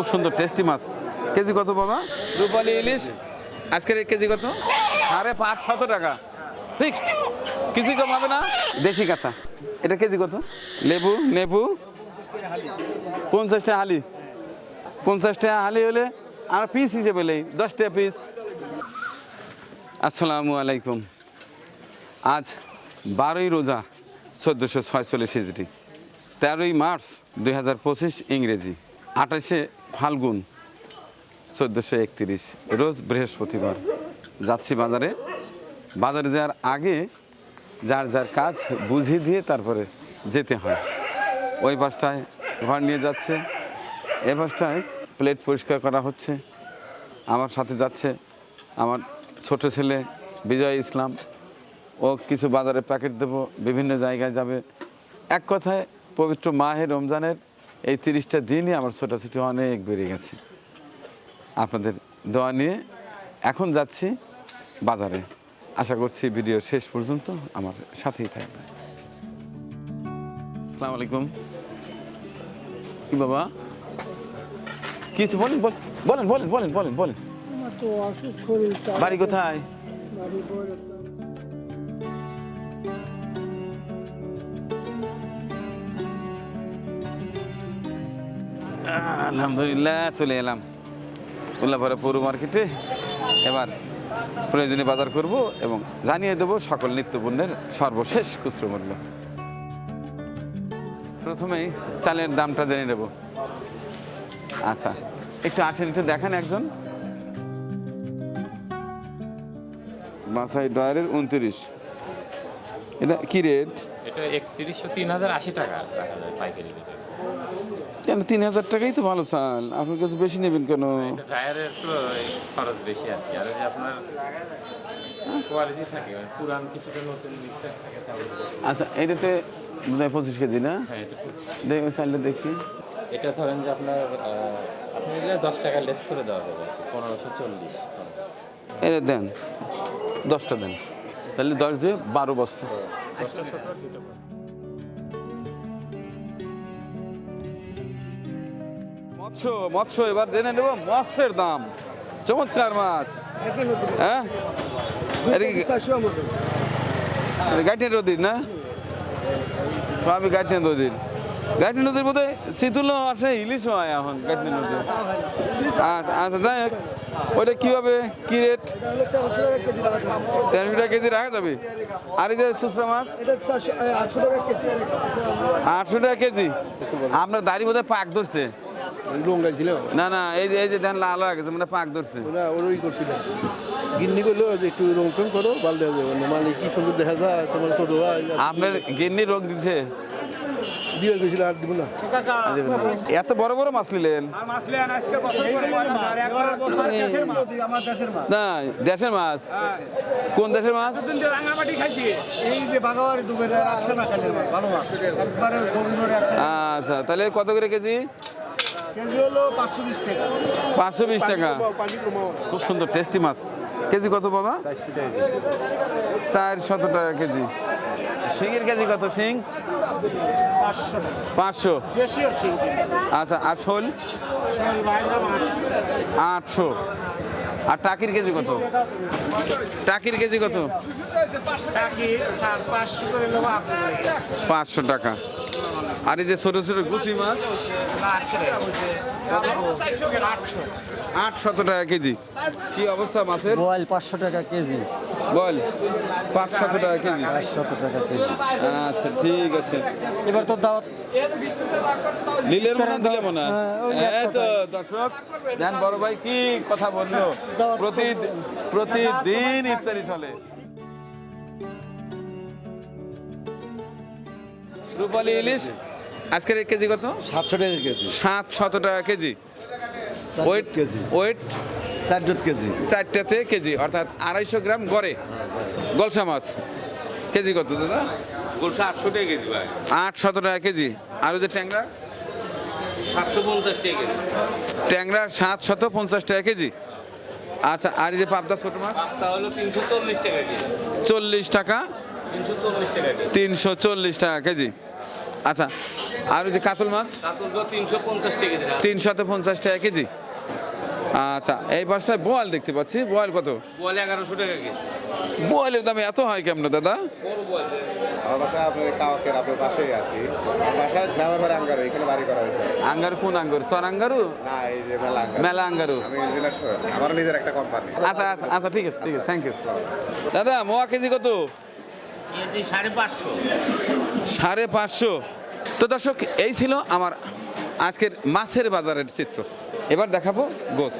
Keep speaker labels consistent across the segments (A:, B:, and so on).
A: খুব সুন্দর টেস্টি মাছ। কেজি কত বাবা? রূপালি ইলিশ। আজকের কেজি কত? আরে পাঁচ শত টাকা। ফিক্সড কিছু কম হবে না। দেশি কাঁচা। এটা কেজি কত? লেবু লেবু পঞ্চাশ টাকা হালি। পঞ্চাশ টাকা হালি হলে আর পিস হিসেবে নেই। দশ টাকা পিস আসসালামু আলাইকুম। আজ বারোই রোজা চোদ্দোশো ছয়চল্লিশ হিজড়ি। তেরোই মার্চ দুই হাজার পঁচিশ ইংরেজি। আঠাশে ফাল্গুন, চোদ্দোশো একত্রিশ, রোজ বৃহস্পতিবার। যাচ্ছি বাজারে। বাজারে যাওয়ার আগে যার যার কাজ বুঝিয়ে দিয়ে তারপরে যেতে হয়। ওই বাসটায় ঘর নিয়ে যাচ্ছে। এ বাসটায় প্লেট পরিষ্কার করা হচ্ছে। আমার সাথে যাচ্ছে আমার ছোট ছেলে বিজয় ইসলাম। ও কিছু বাজারে প্যাকেট দেবো, বিভিন্ন জায়গায় যাবে। এক কথায় পবিত্র মাহে রমজানের এই তিরিশটা দিনই আমার ছোটাছুটি অনেক বেড়ে গেছে। আপনাদের দোয়া নিয়ে এখন যাচ্ছি বাজারে। আশা করছি ভিডিও শেষ পর্যন্ত আমার সাথেই থাকবে আসসালামু আলাইকুম। কি বাবা? কিছু বলেন বল- বলেন বলেন বলেন বলেন বলেন। বাড়ি কোথায়? আলহামদুলিল্লাহ, চলে এলাম। উল্লাপাড়া পৌর মার্কেটে। এবার প্রয়োজনীয় বাজার করব এবং জানিয়ে দেব সকল নিত্যপণ্যের সর্বশেষ খুচরো মূল্য। প্রথমেই চালের দামটা জেনে নেব। আচ্ছা একটু আসেন, একটু দেখান একজন। মাছাই ডয়ারের উনত্রিশ। এটা কি রেট?
B: এটা একত্রিশশো তিন হাজার আশি টাকা। পাইকারি রেটে।
A: কেন? তিন হাজার টাকাই তো ভালো চাল। আপনার কাছে বেশি নেবেন কেন?
B: টায়ারের একটু খরচ বেশি আর কি। আর আপনার কোয়ালিটি থাকে মানে পুরান কিছুটা নতুন
A: আচ্ছা এটাতে পঁচিশ কেজি না?
B: হ্যাঁ
A: দেখি চালটা দেখি।
B: এটা ধরেন যে আপনার আপনি দশ টাকা লেস করে দেওয়া যাবে পনেরোশো চল্লিশ
A: এটা দেন দশটা দেন। তাহলে দশ দিয়ে বারো বস্তা। মৎস্য মৎস্য, এবার জেনে নেব মৎস্যের দাম। চমৎকার মাছ। হ্যাঁ? গাইটেন নদীর না? আমি গাইটেন নদীর গাইটেন নদীর বোধ হয় শীতুলও আসে ইলিশও হয় এখন গাইটেন নদী আচ্ছা আচ্ছা যাই হোক। ওইটা কীভাবে, কী রেট? তেরোশো টাকা কেজি রাখা যাবে। আর এই যে সুসরা মাছ? আটশো টাকা কেজি। আপনার দাড়ি বোধহয় পাক ধরছে।
C: ছিল
A: না না এই যে এই যে ধান লাল হয়ে গেছে মানে পাক ধরছে।
C: ওরা ওরই করছিল। গিন্নি করল যে একটু রং টং করো বাল দেওয়া যাবে মানে কি সুন্দর দেখা যায় তোমার ছোট ভাই।
A: আপনার গিন্নি দিছে?
C: দিব না।
A: এত বড় বড় মাছ নিলেন? না দেশের মাছ? কোন দেশের মাছ? আচ্ছা তাহলে কত করে কেজি?
D: পাঁচশো বিশ টাকা।
A: খুব সুন্দর টেস্টি মাছ। কেজি কত বাবা? চার শত টাকা কেজি। শিঙের কেজি কত শিং?
D: পাঁচশো
A: পাঁচশো। আচ্ছা আর শোল? আটশো। আর টাকির কেজি কত? টাকির কেজি কত?
D: পাঁচশো
A: টাকা। আর এই যে ছোট ছোট গুচি মাছ? আটশত টাকা কেজি। কি অবস্থা মাছের?
E: বোয়াল পাঁচশো টাকা কেজি।
A: বল পাঁচশত টাকা কেজি।
E: পাঁচশত টাকা কেজি।
A: আচ্ছা ঠিক আছে।
E: এবার তো দাওয়াত
A: নীলের মনে দিলে মনে হ্যাঁ,
E: ওই
A: এই তো দর্শক দেন বড় ভাই কি কথা বলল? প্রতি প্রতিদিন ইফতারি চলে। রূপালী ইলিশ আজকের এই কেজি কত?
E: সাতশো টাকা কেজি।
A: সাত শত টাকা কেজি। Weight
E: KG.
A: ওয়েট
E: চার কেজি।
A: চারটাতে কেজি অর্থাৎ আড়াইশো গ্রাম গড়ে। গলসা মাছ কেজি কত দাদা?
B: গোলসা আটশো টাকা কেজি ভাই।
A: আট শত টাকা কেজি। আর ওই যে ট্যাংরা?
B: সাতশো পঞ্চাশ টাকা কেজি।
A: ট্যাংরা সাত শত পঞ্চাশ টাকা কেজি। আচ্ছা আর এই যে পাবদা ছোট মাছ?
B: পাপ্তা হলো তিনশো চল্লিশ টাকা কেজি।
A: চল্লিশ টাকা?
B: তিনশো চল্লিশ টাকা কেজি।
A: আচ্ছা আর ওই যে কাতল মাছ?
E: তিনশো পঞ্চাশ টাকা দিলাম।
A: পঞ্চাশ টাকা কেজি? আচ্ছা এই পাশটায় বোয়াল দেখতে পাচ্ছি। বোয়াল কত?
E: বলে এগারোশো টাকা কেজি।
A: বোয়ালের দাম এত হয় কেমন দাদা?
F: আঙ্গারো এখানে বাড়ি করা হয়েছে।
A: আঙ্গার কোন আঙ্গুর? সর আঙ্গারু
F: না এই যে মেলা
A: মেলা আঙ্গারু
F: আমার নিজের একটা কোম্পানি
A: আচ্ছা আচ্ছা আচ্ছা ঠিক আছে ঠিক আছে থ্যাংক ইউ দাদা মোয়া কেজি কত?
E: কেজি সাড়ে পাঁচশো।
A: সাড়ে পাঁচশো। তো দর্শক এই ছিল আমার আজকের মাছের বাজারের চিত্র। এবার দেখাবো গোস।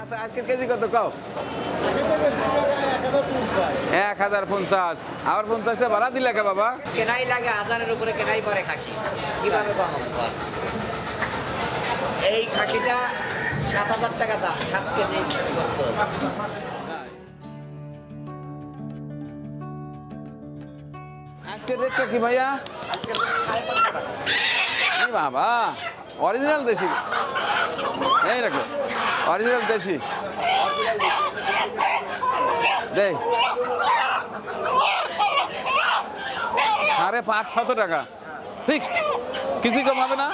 A: আচ্ছা আজকের কেজি কত কাও? এক হাজার পঞ্চাশ। আবার পঞ্চাশটা ভাড়া দিলে কে বাবা?
D: কেনাই লাগে হাজারের উপরে কেনাই পরে খাসি। কীভাবে এই খাসিটা সাত হাজার টাকা দাম সাত কেজি গোস্ত
A: আজকের রেটটা কি ভাইয়া? বাবা অরিজিনাল দেশি। এই রাখো অরিজিনাল দেশি। দে পাঁচ শত টাকা। ফিক্সড কিছু কম হবে না।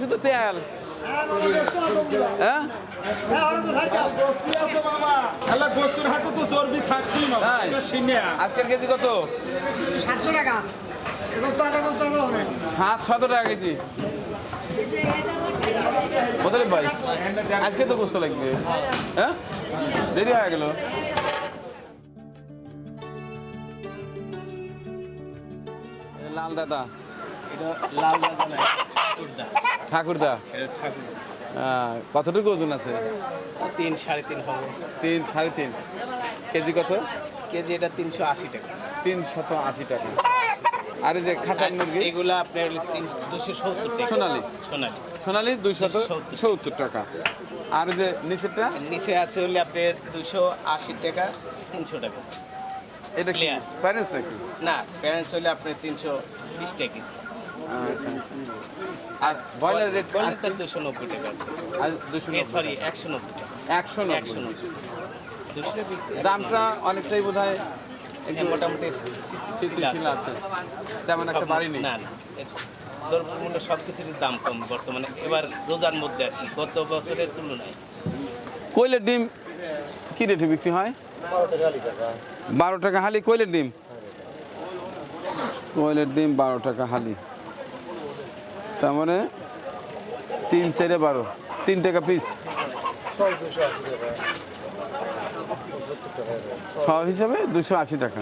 A: শুধু তেল। হ্যাঁ?
G: বস্তুর হাতে তো চর্বি থাকতেই না সিনিয়া।
A: আজকের কেজি কত?
D: সাতশো টাকা।
A: টাকা কেজি। বদলে ভাই আজকে তো গোস্ত লাগবে। হ্যাঁ? দেরি হয়ে গেল। লাল দাদা।
G: লাল দাদা
A: ঠাকুরদা। হ্যাঁ, কতটুকু ওজন আছে?
G: তিন সাড়ে তিন হবে।
A: তিন সাড়ে তিন। কেজি কত?
G: কেজি এটা তিনশো আশি টাকা।
A: তিন শত আশি টাকা। আর এই যে খাঁচার মুরগি?
G: এগুলা আপনার দুশো সত্তর টাকা।
A: সোনালি?
G: সোনালি।
A: সোনালি দুইশত
G: সত্তর।
A: টাকা। আর যে নিচেরটা?
G: নিচে আছে হলে আপনার দুশো আশি টাকা তিনশো টাকা।
A: এটা কি
G: Clear.
A: প্যারেন্টস নাকি?
G: না প্যারেন্টস হলে আপনার তিনশো বিশ টাকা।
A: আর ব্রয়লার রেট
G: বলেনটা দুশো নব্বই টাকা।
A: আর দুশো
G: সরি একশো নব্বই টাকা।
A: একশো
G: একশো
A: নব্বই
G: নব্বই। দুশো
A: দামটা অনেকটাই বোধ হয় একটু
G: মোটামুটি
A: স্থিতিশীল আছে। তেমন একটা বাড়ি নেই।
G: না না দ্রব্যমূল্য সব কিছুরই দাম কম বর্তমানে। এবার রোজার মধ্যে আর কি গত বছরের তুলনায়।
A: কোয়েলের ডিম কি রেটে বিক্রি হয়? বারো টাকা হালি। কোয়েলের ডিম? কোয়েলের ডিম বারো টাকা হালি। তার মানে তিন, চারে বারো। তিন টাকা পিস ছ হিসাবে দুশো আশি টাকা।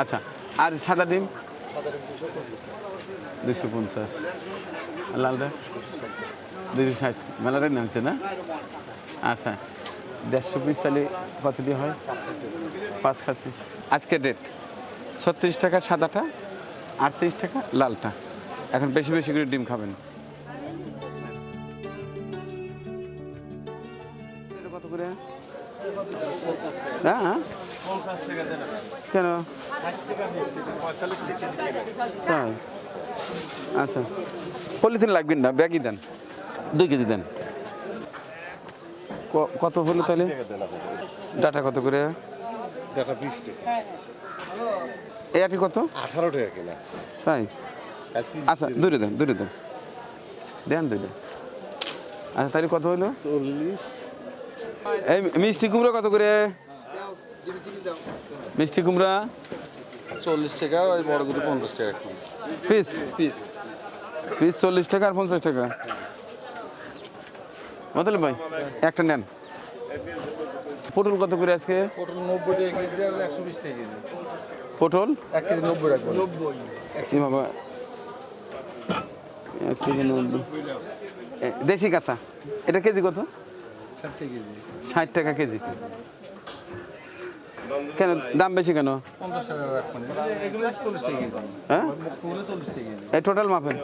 A: আচ্ছা আর সাদা ডিম? দুশো পঞ্চাশ। লালটা দুশো ষাট। মেলাটাই নামছে না? আচ্ছা দেড়শো পিস তাহলে কত দিয়ে হয়? পাঁচ খাসি। আজকের রেট ছত্রিশ টাকা সাদাটা আটত্রিশ টাকা লালটা। এখন বেশি বেশি করে ডিম খাবেন। এটা কত করে? হ্যাঁ হ্যাঁ। কেন? তাই আচ্ছা। পলিথিন লাগবেন না ব্যাগই দেন। দুই কেজি দেন। ক- কত হলো তাহলে? ডাটা কত করে?
F: ডাটা বিশ টাকা।
A: এটি কত?
F: আঠারো টাকা কিনা।
A: তাই? আচ্ছা দূরে দেন দূরে দেন। দেন দূরে আচ্ছা তাহলে কত হলো
C: চল্লিশ।
A: এই মিষ্টি কুমড়া কত করে? মিষ্টি কুমড়া?
F: চল্লিশ টাকা ওই বড় দুটো পঞ্চাশ টাকা
A: পিস?
F: পিস।
A: পিস চল্লিশ টাকা আর পঞ্চাশ টাকা। মতলে ভাই একটা নেন। পটল কত করে আজকে?
F: পটল নব্বই টাকা কেজি আর একশো বিশ টাকা কেজি।
A: পটল?
F: এক কেজি নব্বই রাখব।
A: এ বাবা এক কেজি নব্বই। দেশি কাঁচা? এটা কেজি কত?
F: ষাট টাকা কেজি।
A: কেজি। কেন দাম বেশি কেন? হ্যাঁ? এই টোটাল মাপেন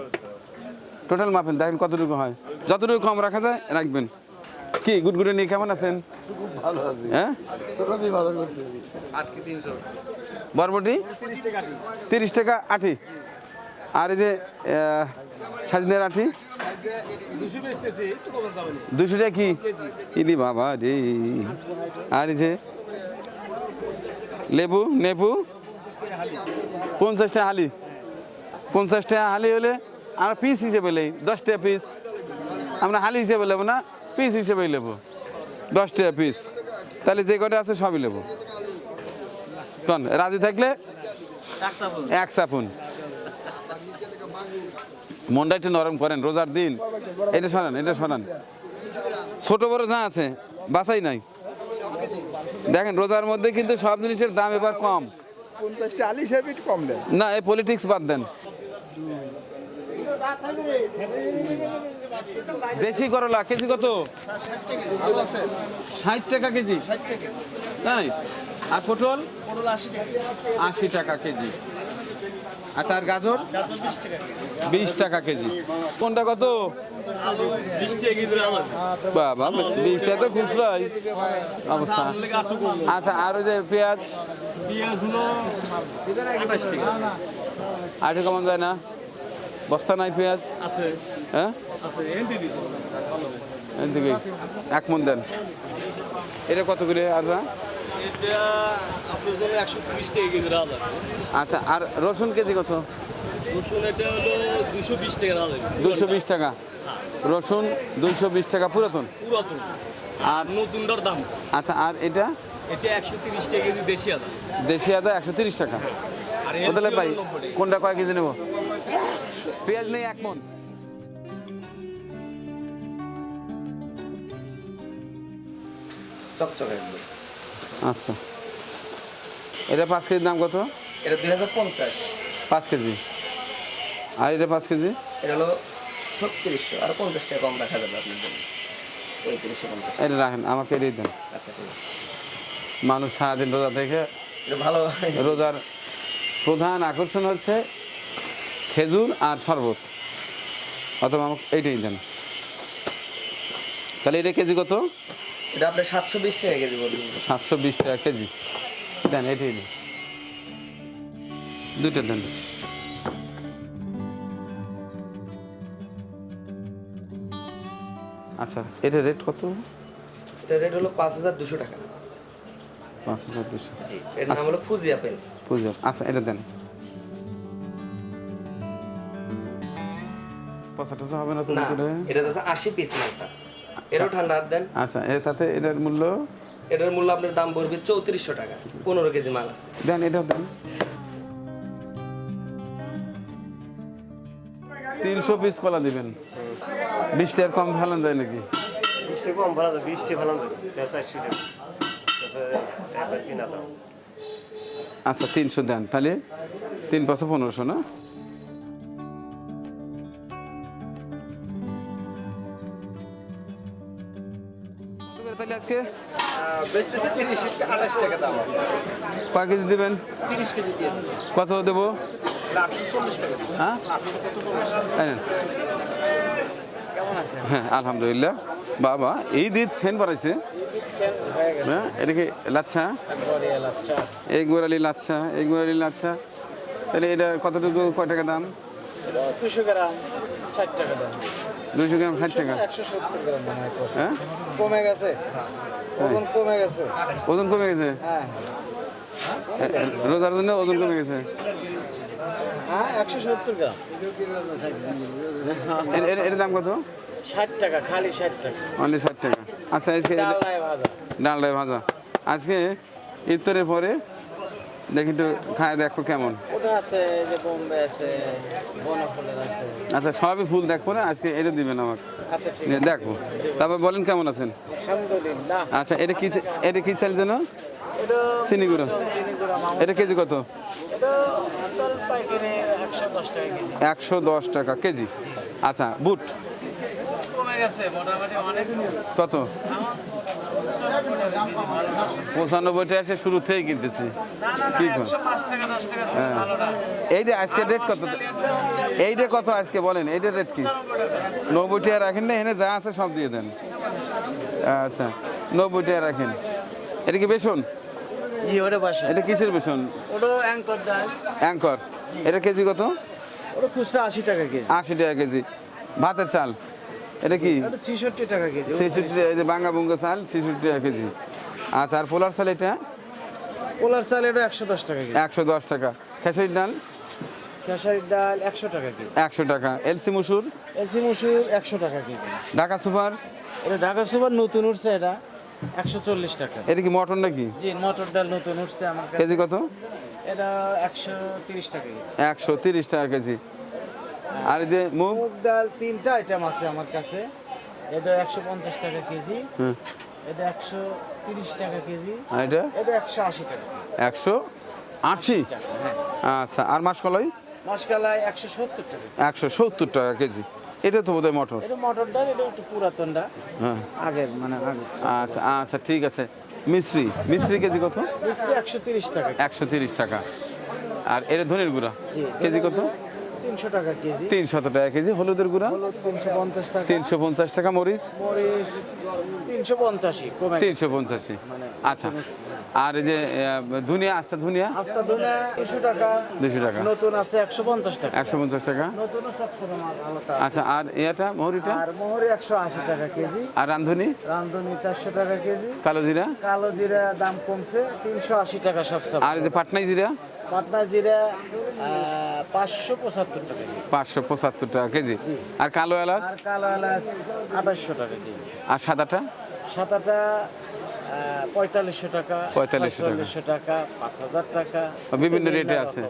A: টোটাল মাপেন দেখেন কতটুকু হয়। যতটুকু কম রাখা যায় রাখবেন। কি গুড়গুড়ে নিয়ে কেমন আছেন?
F: ভালো আছে।
A: হ্যাঁ? বরবটি? তিরিশ টাকা আটি। আর এই যে সাজনের আটি? দুশো টাকা কি? ইলি বাবা রে। আর এই যে, লেবু নেবু পঞ্চাশ টাকা হালি। পঞ্চাশ টাকা হালি হলে আমরা পিস হিসেবে নেই দশ টাকা পিস। আমরা হালি হিসেবে নেব না, পিস হিসেবেই নেব দশ টাকা পিস। তাহলে যে কটা আছে সবই নেব কন রাজি থাকলে? এক সাপুন মনটা একটু নরম করেন রোজার দিন। এটা শোনান এটা শোনান। ছোট বড় যা আছে বাছাই নাই। দেখেন রোজার মধ্যে কিন্তু সব জিনিসের দাম এবার কম।
F: কম
A: না এই পলিটিক্স বাদ দেন। দেশি করলা কেজি কত? ষাট টাকা কেজি। তাই? আর পটল? আশি টাকা কেজি। আচ্ছা আর গাজর? বিশ টাকা কেজি। কোনটা কত? বাবা বিশ টাকা তো খুচরাই অবস্থা। আচ্ছা আর ওই যে পেঁয়াজ? আটে কমন যায় না? বস্তা নাই পেঁয়াজ? হ্যাঁ? এক মন দেন। এটা কত করে আর
D: এটা আপনার জন্য একশো তিরিশ টাকা কেজি
A: আচ্ছা আর রসুন কেজি কত?
D: রসুন এটা হলো দুশো বিশ টাকা
A: দুশো বিশ টাকা। রসুন দুশো বিশ টাকা পুরাতন?
D: পুরাতন।
A: আর
D: নতুনটার দাম।
A: আচ্ছা আর এটা?
D: এটা একশো তিরিশ টাকা কেজি দেশি আদা
A: দেশি আদা একশো তিরিশ টাকা। তাহলে
D: LC
A: ভাই
D: হলো 90 টাকা।
A: কোনটা কয় কেজি নেব? পেঁয়াজ নেই এক মন।
E: চকচকে।
A: আচ্ছা। এটা পাঁচ কেজির দাম কত?
E: এটা দুই হাজার পঞ্চাশ।
A: পাঁচ কেজি। আর এটা পাঁচ কেজি?
E: এটা হলো ছত্রিশশো। আর পঞ্চাশ টাকা কম রাখা যাবে আপনার জন্য। পঁয়ত্রিশশো পঞ্চাশ।
A: এটা রাখেন আমাকে এটাই দেন।
E: আচ্ছা ঠিক আছে।
A: মানুষ সারাদিন রোজা থেকে
E: এটা ভালো।
A: রোজার প্রধান আকর্ষণ হচ্ছে খেজুর আর শরবত। অথবা আমাকে এইটাই দেন। তাহলে এটা কেজি কত?
E: এটা আপনার সাতশো বিশ টাকা কেজি বলবেন
A: সাতশো বিশ টাকা কেজি। দেন এটাই দিন দুইটা দেন। আচ্ছা এটা রেট কত?
E: এটা রেট হলো পাঁচ হাজার দুশো টাকা।
A: পাঁচ হাজার দুশো।
E: এর নাম হলো ফুজি আপেল।
A: পুজো আচ্ছা এটা দেন। পয়সা টসা হবে না তো
E: এটা আশি পিস মালটা এরও ঠান্ডা হাত দেন।
A: আচ্ছা এর সাথে এটার মূল্য?
E: এটার মূল্য আপনার দাম পড়বে চৌত্রিশশো টাকা পনেরো কেজি মাল আছে।
A: দেন এটাও দেন। তিনশো পিস কলা দিবেন। বিশ টাকার কম ফেলান যায় নাকি?
D: বৃষ্টি কম ভালো বৃষ্টি ভালো চারশো টাকা একবার কিনা দাম
A: আচ্ছা তিনশো দেন। তাহলে তিন পাঁচশো পনেরোশো না? আজকে কয় কেজি দেবেন?
D: দিয়ে
A: কত দেবো? হ্যাঁ? হ্যাঁ আলহামদুলিল্লাহ। বাবা, এই দিন ফ্যান পড়াইছে হ্যাঁ এটা কি লাচ্ছা? এই গোড়ালি লাচ্ছা, এই গোড়ালি লাচ্ছা। তাহলে এটা কতটুকু, কয় টাকা দাম?
D: দুশো গ্রাম, ষাট টাকা দাম।
A: দুইশো গ্রাম ষাট টাকা।
D: হয়? কমে গেছে ওজন কমে গেছে।
A: ওজন কমে গেছে?
D: হ্যাঁ।
A: রোজার জন্য ওজন কমে গেছে?
D: হ্যাঁ
A: এর- দাম কত?
D: ষাট টাকা খালি ষাট টাকা।
A: অনলি ষাট টাকা। আচ্ছা আজকে
D: ডাল ভাজা।
A: ভাজা। আজকে ইফতারের পরে দেখি একটু খায় দেখো কেমন। আচ্ছা সবই ফুল দেখব না আজকে এটা দিবেন আমাকে।
D: আচ্ছা
A: দেখব তারপর বলেন কেমন আছেন? আচ্ছা এটা কি এটা কি চাল যেন? চিনি গুঁড়ো এটা কেজি কত?
D: একশো দশ টাকা কেজি।
A: আচ্ছা বুট? কত? পঁচানব্বই টাকা সে শুরু থেকেই কিনতেছি। কি। এইটা আজকে রেট কত? এইটা কত আজকে বলেন এইটা রেট কি? নব্বই টাকা রাখেন না এখানে যা আছে সব দিয়ে দেন। আচ্ছা নব্বই টাকা রাখেন। এটা কি বেসন?
D: জি ওটা বাসা।
A: এটা কিসের বেসন?
D: ওটা অ্যাঙ্কর
A: অ্যাঙ্কর। এটা কেজি কত?
D: ওটা খুচরা আশি টাকা কেজি।
A: আশি টাকা কেজি। ভাতের চাল? এটা কি?
D: এটা টাকা কেজি
A: ছেষট্টি যে বাঙ্গা বুঙ্গা চাল ছেষট্টি টাকা কেজি। আচ্ছা আর পোলার চাল এটা?
D: পোলার চাল এটা একশো দশ টাকা কেজি।
A: একশো দশ টাকা। খেসারির ডাল?
D: খেসারির ডাল একশো টাকা কেজি।
A: একশো টাকা। এলসি মুসুর?
D: এলচি মসুর একশো টাকা কেজি।
A: ঢাকা সুপার?
D: এটা ঢাকা সুপার নতুন উঠছে এটা একশো চল্লিশ টাকা।
A: এটা কি মটন নাকি?
D: জি মটর ডাল নতুন উঠছে আমার
A: কেজি কত?
D: এটা একশো তিরিশ টাকা
A: একশো তিরিশ টাকা কেজি। আর এই যে মুগ?
D: ডাল তিনটা আইটেম আছে আমার কাছে। এটা একশো পঞ্চাশ টাকা কেজি।
A: হুম।
D: এটা একশো তিরিশ টাকা কেজি।
A: আর এটা?
D: এটা একশো আশি টাকা।
A: একশো আশি?
D: হ্যাঁ।
A: আচ্ছা আর মাসকলাই?
D: মাসকালাই একশো সত্তর টাকা
A: একশো সত্তর টাকা কেজি। এটা তো বোধহয় মটর।
D: এটা মটর ডাল এটা একটু পুরাতনটা
A: হ্যাঁ।
D: আগের মানে আগে
A: আচ্ছা আচ্ছা ঠিক আছে। মিশ্রি মিশ্রি কেজি কত?
D: মিষ্টি একশো তিরিশ টাকা
A: একশো তিরিশ টাকা। আর এটা ধনের গুঁড়া? কেজি কত?
D: তিনশো টাকা কেজি।
A: তিনশত টাকা কেজি হলুদের গুঁড়া।
D: তিনশো পঞ্চাশ টাকা।
A: তিনশো মরিচ।
D: মরিচ তিনশো পঞ্চাশি
A: তিনশো পঞ্চাশি আচ্ছা। আর এই যে ধনিয়া আস্তা ধনিয়া?
D: আস্তা ধনে দুশো টাকা।
A: দুশো টাকা।
D: নতুন আছে একশো পঞ্চাশ টাকা।
A: একশো পঞ্চাশ টাকা। আচ্ছা আর এটা মহুরিটা?
D: আর মোহরি একশো আশি টাকা কেজি।
A: আর রান্ধনি?
D: রান্ধনি চারশো টাকা কেজি।
A: কালো জিরা?
D: কালো জিরা দাম কমছে তিনশো আশি টাকা সব সব।
A: আর এই যে পাটনাই জিরা?
D: পাটনা জিরা পাঁচশো পঁচাত্তর টাকা
A: পাঁচশো পঁচাত্তর টাকা কেজি। আর কালো এলাচ?
D: আর কালো এলাচ আঠাশশো টাকা কেজি।
A: আর সাদাটা?
D: সাদাটা পঁয়তাল্লিশশো টাকা
A: 4500 টাকা।
D: টাকা পাঁচ হাজার টাকা
A: বিভিন্ন রেটে আছে।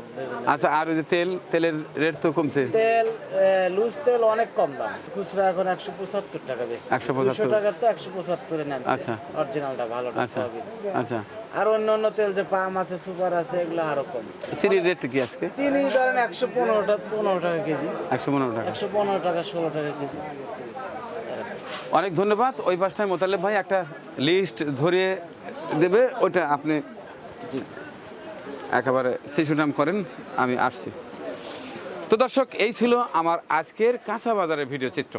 A: আচ্ছা আর ওই যে তেল তেলের রেট তো কমছে?
D: তেল লুজ তেল অনেক কম দাম। খুচরা এখন একশো পঁচাত্তর টাকা বেশি
A: 175
D: টাকার তো একশো পঁচাত্তরে
A: আচ্ছা।
D: অরিজিনালটা ভালো
A: আচ্ছা। আচ্ছা।
D: আর অন্য অন্য তেল যে পাম আছে সুপার আছে এগুলো আরও কম।
A: চিনির রেট কি আজকে?
D: চিনি ধরেন একশো পনেরোটা পনেরো টাকা কেজি।
A: একশো পনেরো টাকা।
D: একশো পনেরো টাকা ষোলো টাকা কেজি।
A: অনেক ধন্যবাদ। ওই পাশটায় মোতালেব ভাই একটা লিস্ট ধরিয়ে দেবে ওইটা আপনি একেবারে শিশু নাম করেন আমি আসছি। তো দর্শক এই ছিল আমার আজকের কাঁচা বাজারের ভিডিও চিত্র।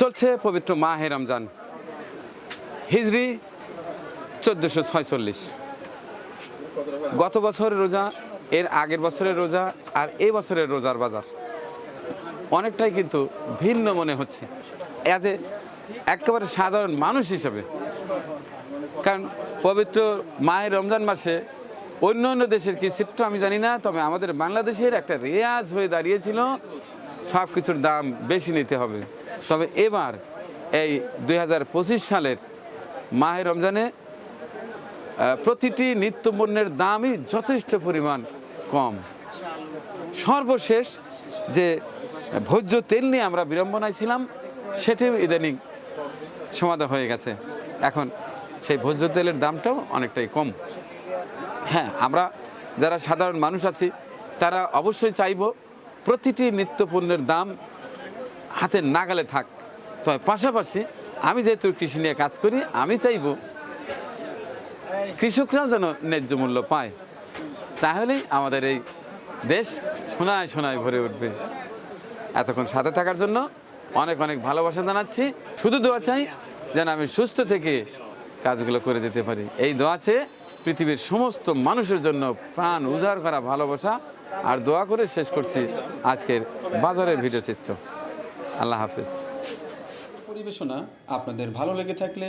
A: চলছে পবিত্র মাহে রমজান। হিজরি চোদ্দোশো ছয়চল্লিশ। গত বছরের রোজা, এর আগের বছরের রোজা আর এই বছরের রোজার বাজার। অনেকটাই কিন্তু ভিন্ন মনে হচ্ছে। অ্যাজ এ একেবারে সাধারণ মানুষ হিসেবে। কারণ পবিত্র মায়ের রমজান মাসে অন্য অন্য দেশের কি চিত্র আমি জানি না, তবে আমাদের বাংলাদেশের একটা রেয়াজ হয়ে দাঁড়িয়েছিল। সব কিছুর দাম বেশি নিতে হবে। তবে এবার এই দু হাজার পঁচিশ সালের মাহে রমজানে প্রতিটি নিত্যপণ্যের দামই যথেষ্ট পরিমাণ কম। সর্বশেষ যে ভোজ্য তেল নিয়ে আমরা বিড়ম্বনায় ছিলাম, সেটিও ইদানিং সমাধা হয়ে গেছে। এখন সেই ভোজ্য তেলের দামটাও অনেকটাই কম। হ্যাঁ আমরা যারা সাধারণ মানুষ আছি, তারা অবশ্যই চাইব প্রতিটি নিত্যপণ্যের দাম হাতে নাগালে থাক। তবে পাশাপাশি আমি যেহেতু কৃষি নিয়ে কাজ করি, আমি চাইব কৃষকরাও যেন ন্যায্য মূল্য পায়, তাহলেই আমাদের এই দেশ সোনায় সোনায় ভরে উঠবে। এতক্ষণ সাথে থাকার জন্য অনেক অনেক ভালোবাসা জানাচ্ছি। শুধু দোয়া চাই যেন আমি সুস্থ থেকে কাজগুলো করে যেতে পারি। এই দোয়া চেয়ে পৃথিবীর সমস্ত মানুষের জন্য প্রাণ উজাড় করা ভালোবাসা। আর দোয়া করে শেষ করছি আজকের বাজারের ভিডিও চিত্র। আল্লাহ হাফেজ। পরিবেশনা আপনাদের ভালো লেগে থাকলে